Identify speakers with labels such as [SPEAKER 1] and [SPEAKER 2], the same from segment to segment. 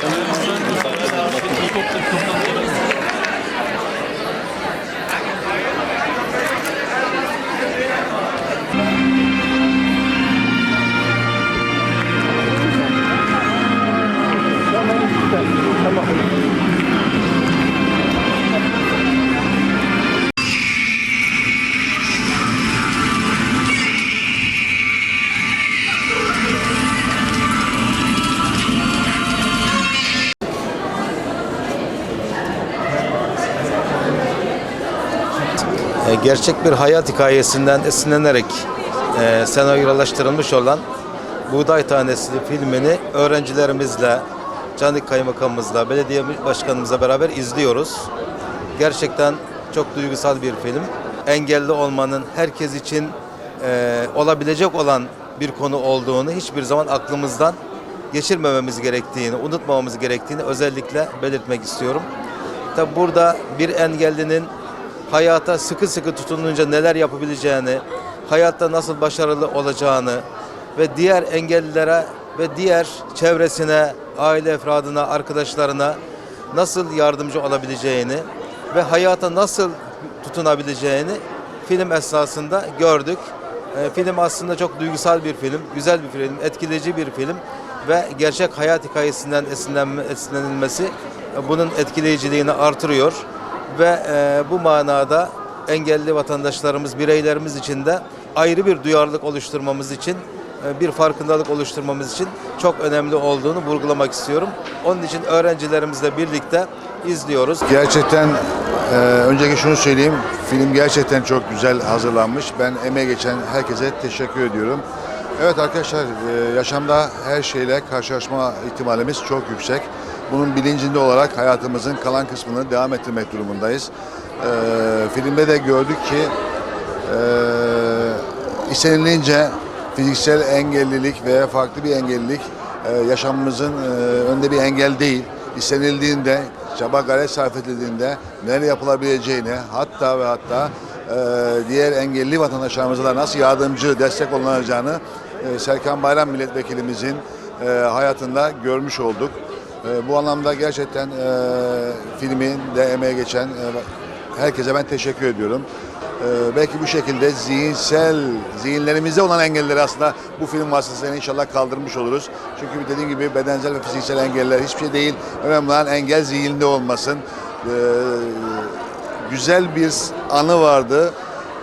[SPEAKER 1] Amén. E, gerçek bir hayat hikayesinden esinlenerek e, senaryolaştırılmış olan Buğday Tanesi filmini öğrencilerimizle, Canik Kaymakamımızla, belediye başkanımızla beraber izliyoruz. Gerçekten çok duygusal bir film. Engelli olmanın herkes için e, olabilecek olan bir konu olduğunu hiçbir zaman aklımızdan geçirmememiz gerektiğini, unutmamamız gerektiğini özellikle belirtmek istiyorum. Tabi burada bir engellinin hayata sıkı sıkı tutununca neler yapabileceğini, hayatta nasıl başarılı olacağını ve diğer engellilere ve diğer çevresine, aile efradına, arkadaşlarına nasıl yardımcı olabileceğini ve hayata nasıl tutunabileceğini film esnasında gördük. E, film aslında çok duygusal bir film, güzel bir film, etkileyici bir film ve gerçek hayat hikayesinden esinlenilmesi e, bunun etkileyiciliğini artırıyor ve e, bu manada engelli vatandaşlarımız, bireylerimiz için de ayrı bir duyarlılık oluşturmamız için, e, bir farkındalık oluşturmamız için çok önemli olduğunu vurgulamak istiyorum. Onun için öğrencilerimizle birlikte izliyoruz.
[SPEAKER 2] Gerçekten e, önceki şunu söyleyeyim. Film gerçekten çok güzel hazırlanmış. Ben emeğe geçen herkese teşekkür ediyorum. Evet arkadaşlar e, yaşamda her şeyle karşılaşma ihtimalimiz çok yüksek. Bunun bilincinde olarak hayatımızın kalan kısmını devam ettirmek durumundayız. E, filmde de gördük ki e, istenilince fiziksel engellilik veya farklı bir engellilik e, yaşamımızın e, önünde bir engel değil. İstenildiğinde, çaba gayret sarf edildiğinde neler yapılabileceğini hatta ve hatta e, diğer engelli vatandaşlarımıza da nasıl yardımcı, destek olunacağını e, Serkan Bayram milletvekilimizin e, hayatında görmüş olduk. E, bu anlamda gerçekten e, filmin de emeğe geçen e, herkese ben teşekkür ediyorum. Ee, belki bu şekilde zihinsel, zihinlerimizde olan engelleri aslında bu film vasıtasıyla inşallah kaldırmış oluruz. Çünkü dediğim gibi bedensel ve fiziksel engeller hiçbir şey değil. Önemli olan engel zihinde olmasın. Ee, güzel bir anı vardı.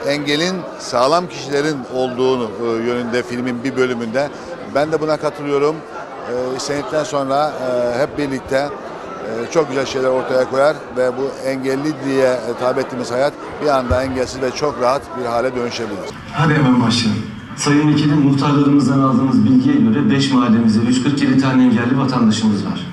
[SPEAKER 2] Engelin sağlam kişilerin olduğunu e, yönünde filmin bir bölümünde. Ben de buna katılıyorum. Ee, istedikten sonra e, hep birlikte e, çok güzel şeyler ortaya koyar ve bu engelli diye e, tabir ettiğimiz hayat bir anda engelsiz ve çok rahat bir hale dönüşebilir.
[SPEAKER 3] Hadi hemen başlayalım. Sayın Vekilim, muhtarlarımızdan aldığımız bilgiye göre 5 mahallemizde 147 tane engelli vatandaşımız var.